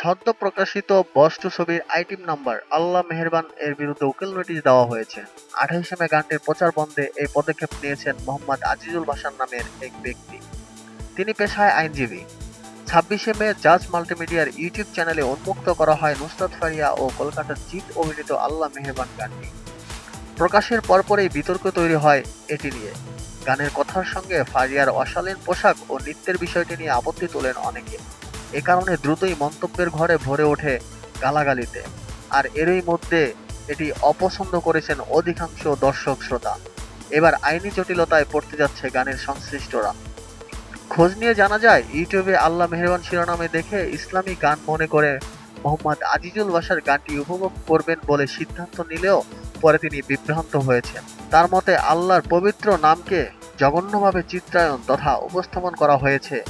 সদ্য প্রকাশিত বস্তু ছবির আইটেম নাম্বার, আল্লাহ মেহেরবান এর বিরুদ্ধে উকিল নোটিশ দেওয়া হয়েছে। আঠাইশে মে গানটির প্রচার বন্ধে এই পদক্ষেপ নিয়েছেন মোহাম্মদ আজিজুল বাসার নামের এক ব্যক্তি। তিনি পেশায় আইনজীবী। ছাব্বিশে মে জাজ মাল্টিমিডিয়ার ইউটিউব চ্যানেলে উন্মুক্ত করা হয় নুসরাত ফারিয়া ও কলকাতার জিত অভিনীত আল্লাহ মেহেরবান গানটি। প্রকাশের পরপরই বিতর্ক তৈরি হয় এটি নিয়ে। গানের কথার সঙ্গে ফারিয়ার অশালীন পোশাক ও নৃত্যের বিষয়টি নিয়ে আপত্তি তোলেন অনেকে। এ কারণে দ্রুতই মন্তব্যের ঘরে ভরে ওঠে গালাগালিতে। আর এরই মধ্যে এটি অপছন্দ করেছেন অধিকাংশ দর্শক শ্রোতা। এবার আইনি জটিলতায় পড়তে যাচ্ছে গানের সংশ্লিষ্টরা। খোঁজ নিয়ে জানা যায়, ইউটিউবে আল্লাহ মেহরবান শিরোনামে দেখে ইসলামী গান মনে করে মোহাম্মদ আজিজুল বাসার গানটি উপভোগ করবেন বলে সিদ্ধান্ত নিলেও পরে তিনি বিভ্রান্ত হয়েছেন। তার মতে, আল্লাহর পবিত্র নামকে জঘন্যভাবে চিত্রায়ন তথা উপস্থাপন করা হয়েছে।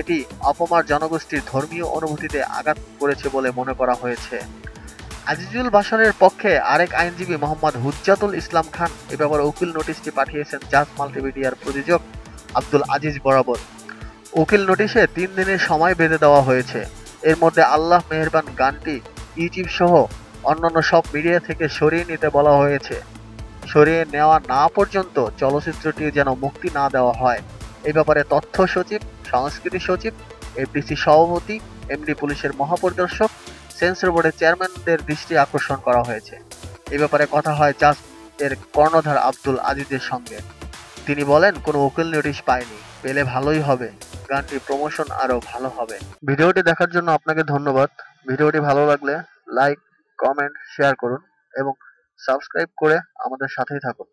এটি অপমার জনগোষ্ঠীর ধর্মীয় অনুভূতিতে আঘাত করেছে বলে মনে করা হয়েছে। আজিজুল বাসারের পক্ষে আরেক আইনজীবী মোহাম্মদ হুজ্জাতুল ইসলাম খান এ ব্যাপারে উকিল নোটিশটি পাঠিয়েছেন জাজ মাল্টিমিডিয়ার প্রযোজক আব্দুল আজিজ বরাবর। উকিল নোটিশে তিন দিনের সময় বেঁধে দেওয়া হয়েছে। এর মধ্যে আল্লাহ মেহেরবান গানটি, ইউটিউব সহ অন্যান্য সব মিডিয়া থেকে সরিয়ে নিতে বলা হয়েছে। সরিয়ে নেওয়া না পর্যন্ত চলচ্চিত্রটি যেন মুক্তি না দেওয়া হয়। এ ব্যাপারে তথ্য সচিব সংস্কৃতি সচিব এফডিসি সভাপতি এমডি পুলিশের মহাপরিদর্শক, সেন্সর বোর্ডের চেয়ারম্যানদের দৃষ্টি আকর্ষণ করা হয়েছে। এ ব্যাপারে কথা হয় জাজ এর কর্ণধার আব্দুল আজিজের সঙ্গে। তিনি বলেন, কোনো উকিল নোটিশ পায়নি, পেলে ভালোই হবে গানটি প্রমোশন আরও ভালো হবে। ভিডিওটি দেখার জন্য আপনাকে ধন্যবাদ। ভিডিওটি ভালো লাগলে লাইক, কমেন্ট, শেয়ার করুন এবং সাবস্ক্রাইব করে আমাদের সাথেই থাকুন।